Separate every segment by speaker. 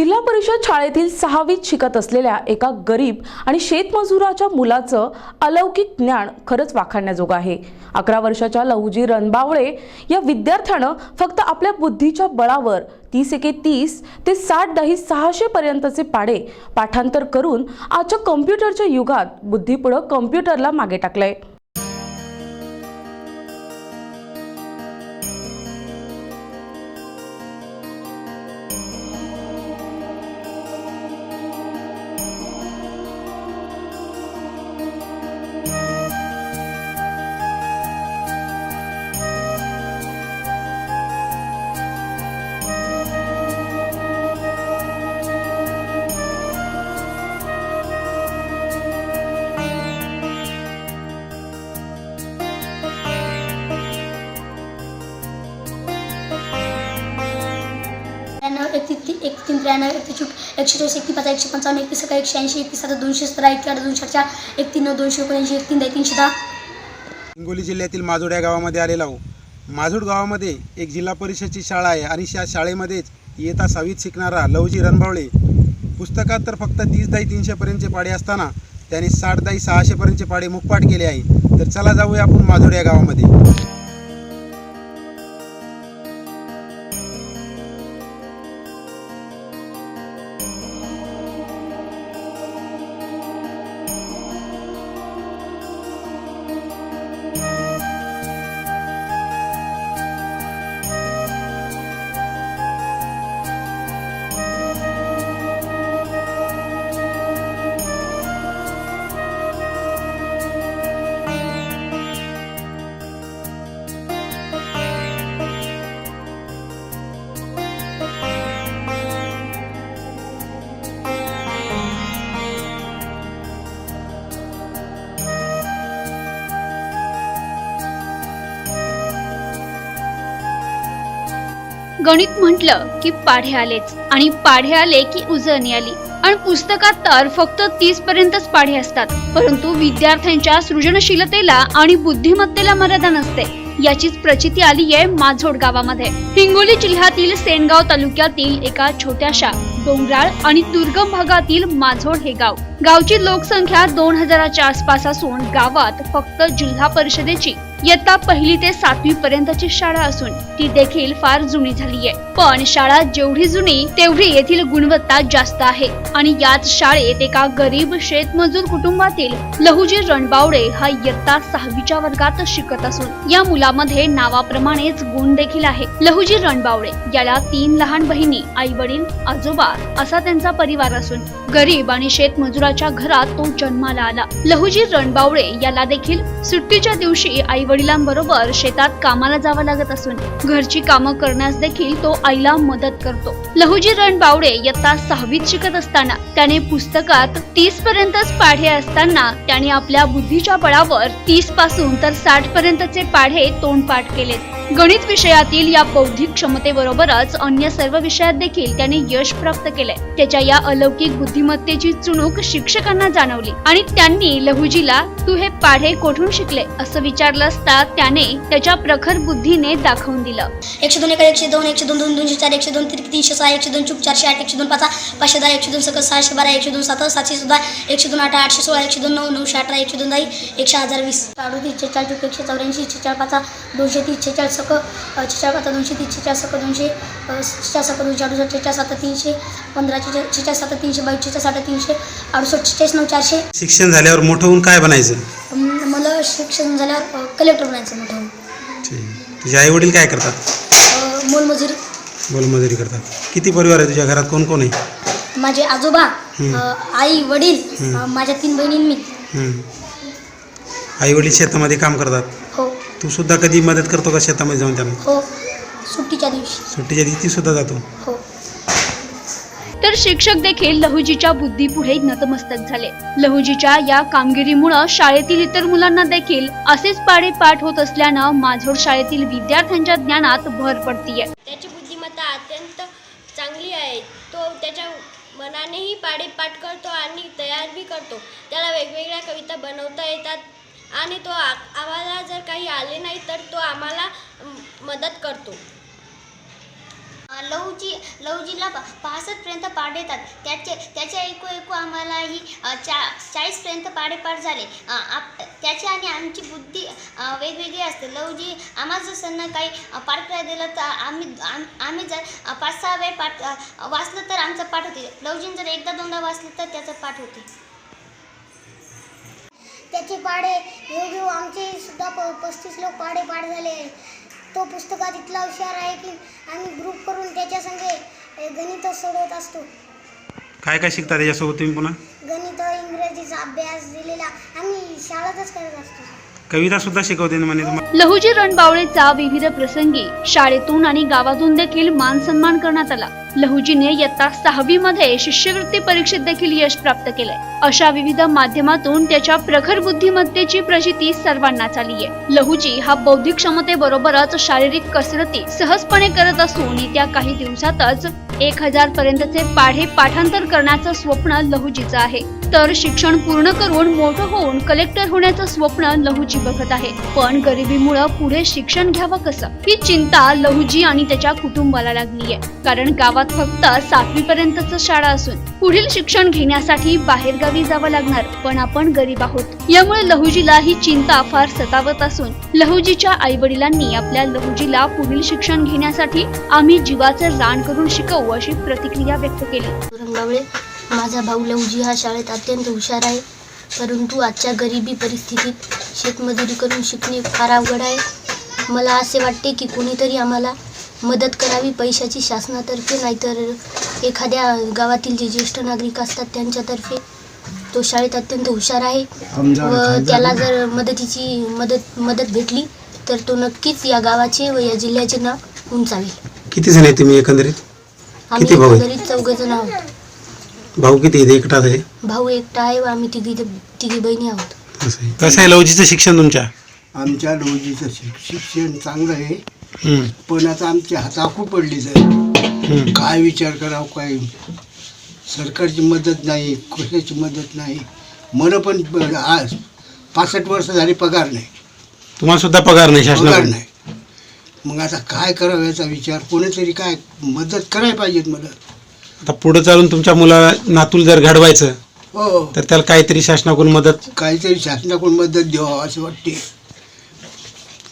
Speaker 1: जिल्हा परिषद शाळेतील सहावीत शिकत असलेल्या एका गरीब आणि शेतमजुराच्या मुलाचं अलौकिक ज्ञान खरंच वाखाणण्याजोगं आहे. अकरा वर्षाच्या लहुजी रणबावळे या विद्यार्थ्यानं फक्त आपल्या बुद्धीच्या बळावर तीस एके तीस ते साठ दही सहाशे पर्यंतचे पाडे पाठांतर करून आजच्या कम्प्युटरच्या युगात बुद्धीपुढं कम्प्युटरला मागे टाकलंय.
Speaker 2: त्र्याण्णव एकतीस एक तीन त्र्याण्णव एकतीस चूक एकशे चोवीस एकतीस पाच एकशे पंचावन्न एकतीस सकाळी एकशे ऐंशी एकतीस सात दोनशे सतरा एक आठ दोनशे चार एक तीन नऊ दोनशे एकोणऐंशी एक तीन दहा तीनशे दहा.
Speaker 3: हिंगोली जिल्ह्यातील माजोड या गावामध्ये आलेला आहो माजोड गावामध्ये एक जिल्हा परिषदची शाळा आहे आणि त्या शाळेमध्येच इयत्ता सावीत शिकणारा लवजी रणबावळे पुस्तकात तर फक्त तीस दाई तीनशेपर्यंतचे पाडे असताना त्याने साठ दाई सहाशेपर्यंतचे पाडे मुखपाठ केले आहे. तर चला जाऊया आपण माजोड या गावामध्ये.
Speaker 4: गणित म्हटलं की पाढे आलेच. आणि पाढे आले की उजळणी आली. आणि पुस्तकात तर फक्त तीस पर्यंतच पाढे असतात. परंतु विद्यार्थ्यांच्या सृजनशीलतेला आणि बुद्धिमत्तेला मर्यादा नसते. याचीच प्रचिती आली आहे माझोड गावामध्ये. हिंगोली जिल्ह्यातील सेनगाव तालुक्यातील एका छोट्याशा डोंगराळ आणि दुर्गम भागातील माझोड हे गाव. गावची लोकसंख्या दोन हजाराच्या आसपास असून गावात फक्त जिल्हा परिषदेची इयत्ता पहिली ते सातवी पर्यंतची शाळा असून ती देखील फार जुनी झाली आहे पण शाळा जेवढी जुनी तेवढी येथील गुणवत्ता जास्त आहे. आणि याच शाळेत एका गरीब शेतमजूर कुटुंबातील लहुजी रणबावडे हा इयत्ता सहावीच्या वर्गात शिकत असून या मुलामध्ये नावाप्रमाणेच गुण देखील आहे. लहुजी रणबावडे याला तीन लहान बहिणी आई वडील आजोबा असा त्यांचा परिवार असून गरीब आणि शेतमजुराच्या घरात तो जन्माला आला. लहुजी रणबावडे याला देखील सुट्टीच्या दिवशी आई वडिलांबरोबर शेतात कामाला जावं लागत असून घरची कामं करण्यास देखील तो आईला मदत करतो. लहुजी रणबावडे इयत्ता सहावीत शिकत असताना त्याने पुस्तकात तीस पर्यंतच पाढे असताना त्याने आपल्या बुद्धीच्या बळावर तीसपासून तर साठ पर्यंतचे पाढे तोंडपाठ केलेत. गणित विषयातील या बौद्धिक क्षमतेबरोबरच अन्य सर्व विषयात देखील त्याने यश प्राप्त केले त्याच्या या अलौकिक बुद्धिमत्तेची चुणूक शिक्षकांना जाणवली आणि त्यांनी लहुजीला तू हे पाढे कोठून शिकले असं विचारलं असता त्याने त्याच्या प्रखर बुद्धीने दाखवून दिलं
Speaker 2: एकशे दोन एका एकशे दोन एकशे दोन दोन दोनशे चार एकशे दोन तीन तीनशे सहा एकशे दोन चूक चारशे आठ एकशे दोन पाच पाचशे दहा एकशे दोन सकत सहाशे बारा एकशे दोन सात सातशे सुद्धा एकशे दोन आठ आठशे सोळा एकशे दोन नऊ नऊशे अठरा एकशे दोन दहा एकशे हजार वीस अडोतीस छेचाळ चूक एकशे चौऱ्याऐंशी छेचाळ पाच दोनशे तीस छेचाळ सक छेचाळ पाच दोनशे तीस छेचाळ सक दोनशे छेचाळ सक दोनशे अडुसष्ट छेचाळ सात तीनशे पंधरा छेचाळ छेचाळ सात तीनशे बावीस छेचाळ साठ तीनशे अडुसष्ट छेचाळीस नऊ चारशे.
Speaker 3: शिक्षण झाल्यावर मोठं होऊन काय बनायचं?
Speaker 2: मला शिक्षण झाल्यावर कलेक्टर बनायचं मोठं होऊन.
Speaker 3: ठीक. तुझे आई वडील काय करतात?
Speaker 2: अं, मोलमजुरी.
Speaker 3: मोलमजुरी करतात. किती परिवार आहे तुझ्या घरात? कोण कोण आहे?
Speaker 2: माझे आजोबा. अं, आई वडील. अं, माझ्या तीन बहिणी आणि मी.
Speaker 3: आई वडील शेतामध्ये काम करतात? तू सुद्धा कधी मदत करतो का शेतामध्ये जाऊन त्यांना
Speaker 2: हो. सुट्टीच्या दिवशी.
Speaker 3: सुट्टीच्या दिवशी सुद्धा जातो?
Speaker 2: हो.
Speaker 4: तर शिक्षक देखील लहुजीच्या बुद्धीपुढे नतमस्तक झाले. लहुजीच्या या कामगिरीमुळे शाळेतील इतर मुलांना देखील असेच पाडे पाठ होत असल्यानं माझोड शाळेतील विद्यार्थ्यांच्या ज्ञानात भर पडतीये.
Speaker 5: त्याची बुद्धिमत्ता अत्यंत चांगली आहे. तो त्याच्या मनानेही पाढे पाठ करतो आणि तयार बी करतो. त्याला वेगवेगळ्या कविता बनवता येतात. आणि तो आ आम्हाला जर काही आले नाही तर तो आम्हाला मदत करतो.
Speaker 6: लवजी लवजीला पासष्टपर्यंत पाठ येतात त्याचे त्याच्या एकू एकू आम्हालाही चा चाळीसपर्यंत पाढेपाठ झाले. आप त्याची आणि आमची बुद्धी वेगवेगळी असते. लवजी आम्हाला जर सण काही पाठ करायला दिलं तर आम्ही आम आम्ही जर पाच सहा वेळ पाठ वाचलं तर आमचं पाठ होते. लवजीनं जर एकदा दोनदा वाचलं तर त्याचं पाठ होते.
Speaker 7: त्याचे पाढे घेऊ घेऊ आमचे सुद्धा प पस्तीस लोक पाढे पाठ झाले. तो पुस्तकात इतला हुशार आहे की आम्ही ग्रुप करून त्याच्या संगे गणित सोडवत असतो.
Speaker 3: काय काय शिकता त्याच्यासोबत तुम्ही पुन्हा?
Speaker 7: गणित इंग्रजीचा अभ्यास दिलेला आम्ही शाळेतच करत असतो.
Speaker 3: कविता सुद्धा शिकवते ना म्हणे तुम्हाला
Speaker 4: लहुजी रणबावळेचा विविध प्रसंगी शाळेतून आणि गावातून देखील मान सन्मान करण्यात आला. लहुजीने इयत्ता सहावी मध्ये शिष्यवृत्ती परीक्षेत देखील यश प्राप्त केले अशा विविध माध्यमातून त्याच्या प्रखर बुद्धिमत्तेची प्रचिती सर्वांनाच आली आहे लहुजी हा बौद्धिक क्षमतेबरोबरच शारीरिक कसरती सहजपणे करत असून येत्या काही दिवसातच एक हजार पर्यंतचे पाढे पाठांतर करण्याचं स्वप्न लहुजीचं आहे. तर शिक्षण पूर्ण करून मोठं होऊन कलेक्टर होण्याचं स्वप्न लहुजी बघत आहे. पण गरिबीमुळं पुढे शिक्षण घ्यावं कसं? ही चिंता लहुजी आणि त्याच्या कुटुंबाला लागली आहे कारण गावात फक्त सातवी पर्यंतच शाळा असून पुढील शिक्षण घेण्यासाठी बाहेरगावी जावं लागणार. पण आपण गरीब आहोत. यामुळे लहुजीला ही चिंता फार सतावत असून लहुजीच्या आई वडिलांनी आपल्या लहुजीला पुढील शिक्षण घेण्यासाठी आम्ही जीवाचं रान करून शिकवू. अशी प्रतिक्रिया व्यक्त केली.
Speaker 2: रंगावळे माझा भाऊ लवजी हा शाळेत अत्यंत हुशार आहे. परंतु आजच्या गरिबी परिस्थितीत शेतमजुरी करून शिकणे फार अवघड आहे. मला असे वाटते की कोणीतरी आम्हाला मदत करावी. पैशाची शासनातर्फे नाहीतर एखाद्या गावातील जे ज्येष्ठ नागरिक असतात त्यांच्यातर्फे. तो शाळेत अत्यंत हुशार आहे व त्याला जर मदतीची मदत मदत भेटली तर तो नक्कीच या गावाचे व या जिल्ह्याचे नाव उंचावेल.
Speaker 3: किती जण आहे तुम्ही एकंदरीत? किती भाऊ आहे?
Speaker 2: चौघजण आहोत.
Speaker 3: भाऊ किती आहे एकटाच आहे?
Speaker 2: भाऊ एकटा आहे व आम्ही तिघी तिघी बहिणी आहोत.
Speaker 3: असं आहे. कसं आहे लवजीचं शिक्षण तुमच्या?
Speaker 8: आमच्या लवजीचं शिक- शिक्षण चांगलं आहे.
Speaker 3: हम्म,
Speaker 8: पण आता आमची हाताखू पडली जाईल
Speaker 3: हम्म.
Speaker 8: काय विचार करावं काय? सरकारची मदत नाही कशाची मदत नाही. मला पण ब- आज पासष्ट वर्ष झाली पगार नाही.
Speaker 3: तुम्हाला सुद्धा पगार नाही
Speaker 8: पगार
Speaker 3: शासनाकडून
Speaker 8: नाही. मग आता काय करावं याचा विचार? कोणीतरी काय मदत करायला पाहिजेत मला
Speaker 3: आता पुढे चालून तुमच्या मुला नातूल जर घडवायचं
Speaker 8: हो.
Speaker 3: तर त्याला काहीतरी शासनाकडून मदत?
Speaker 8: काहीतरी शासनाकडून मदत द्यावं असं वाटते.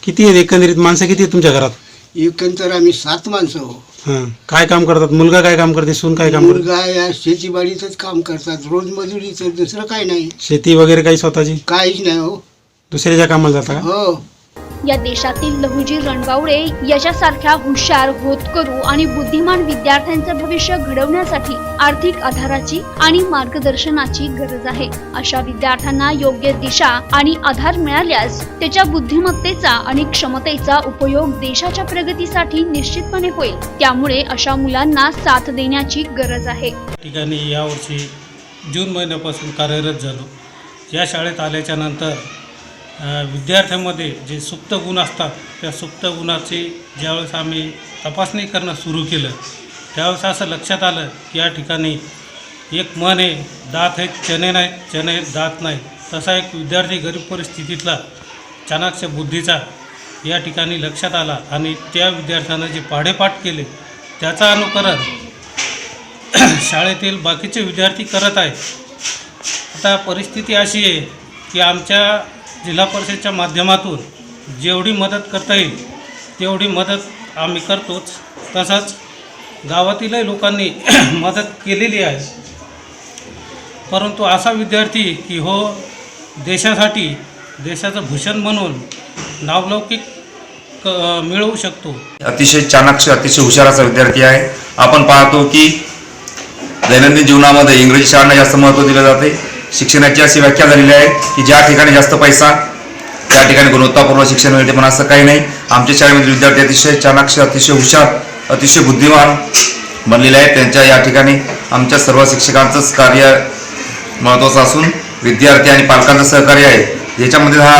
Speaker 3: किती आहेत एकंदरीत? माणसं किती आहेत तुमच्या घरात?
Speaker 8: एकंदर आम्ही सात माणसं हो
Speaker 3: हां. काय काम करतात? मुलगा काय काम करते? सून काय काम करते?
Speaker 8: मुलगा या शेतीबाडीतच काम करतात. रोज मजुरीचं दुसरं काय नाही.
Speaker 3: शेती वगैरे काही स्वतःची?
Speaker 8: काहीच नाही हो.
Speaker 3: दुसऱ्याच्या कामाला जाता का?
Speaker 8: हो.
Speaker 4: या देशातील लहुजी रणबावडे याच्यासारख्या हुशार होतकरू आणि बुद्धिमान विद्यार्थ्यांचं भविष्य घडवण्यासाठी आर्थिक आधाराची आणि मार्गदर्शनाची गरज आहे. अशा विद्यार्थ्यांना योग्य दिशा आणि आधार मिळाल्यास त्याच्या बुद्धिमत्तेचा आणि क्षमतेचा उपयोग देशाच्या प्रगतीसाठी निश्चितपणे होईल. त्यामुळे अशा मुलांना साथ देण्याची गरज आहे.
Speaker 9: ठिकाणी यावर्षी जून महिन्यापासून कार्यरत झालो. या शाळेत आल्याच्यानंतर विद्यार्थ्यांमध्ये जे सुप्त गुण असतात त्या सुप्त गुणाची ज्यावेळेस आम्ही तपासणी करणं सुरू केलं त्यावेळेस असं लक्षात आलं की या ठिकाणी एक मन आहे दात आहेत चने नाही चने आहेत दात नाही तसा एक विद्यार्थी गरीब परिस्थितीतला चाणाक्ष बुद्धीचा या ठिकाणी लक्षात आला आणि त्या विद्यार्थ्यानं जे पाढेपाठ केले त्याचा अनुकरण शाळेतील बाकीचे विद्यार्थी करत आहेत. आता परिस्थिती अशी आहे की आमच्या जिल्हा परिषदच्या माध्यमातून जेवढी मदत करता येईल तेवढी मदत आम्ही करतोच. तसंच गावातीलही लोकांनी मदत केलेली आहे. परंतु असा विद्यार्थी की हो देशासाठी देशाचं भूषण म्हणून नावलौकिक क- मिळवू शकतो.
Speaker 10: अतिशय चाणाक्ष अतिशय हुशाराचा विद्यार्थी आहे. आपण पाहतो की दैनंदिन जीवनामध्ये इंग्रजी शाळांना जास्त महत्त्व दिलं जाते. शिक्षणाची अशी व्याख्या झालेली आहे की ज्या ठिकाणी जास्त पैसा त्या ठिकाणी गुणवत्तापूर्ण शिक्षण मिळते पण असं काही नाही. आमच्या शाळेमधील विद्यार्थी अतिशय चाणाक्ष अतिशय हुशार अतिशय बुद्धिमान बनलेले आहेत. त्यांच्या या ठिकाणी आमच्या सर्व शिक्षकांचंच कार्य महत्त्वाचं असून विद्यार्थी आणि पालकांचं सहकार्य आहे. याच्यामध्ये हा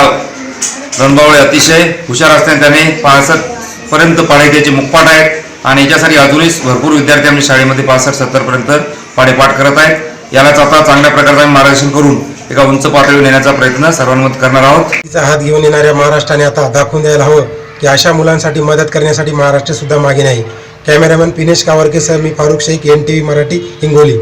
Speaker 10: रणबावळे अतिशय हुशार असल्याने त्याने पासष्टपर्यंत पर्यंत पाढे मुखपाठ आहेत. आणि याच्यासाठी अजूनही भरपूर विद्यार्थी आमच्या शाळेमध्ये पासष्ट सत्तरपर्यंत पाढेपाठ करत आहेत. यालाच आता चांगल्या प्रकारचं आम्ही मार्गदर्शन करून एका उंच पातळीवर नेण्याचा प्रयत्न सर्वांमध्ये करणार आहोत.
Speaker 3: तिचा हात घेऊन येणाऱ्या महाराष्ट्राने आता दाखवून द्यायला हवं की अशा मुलांसाठी मदत करण्यासाठी महाराष्ट्र सुद्धा मागे नाही.
Speaker 11: कॅमेरामॅन पिनेश कावरकेसह मी Farukh Shaikh N T V Marathi Hingoli.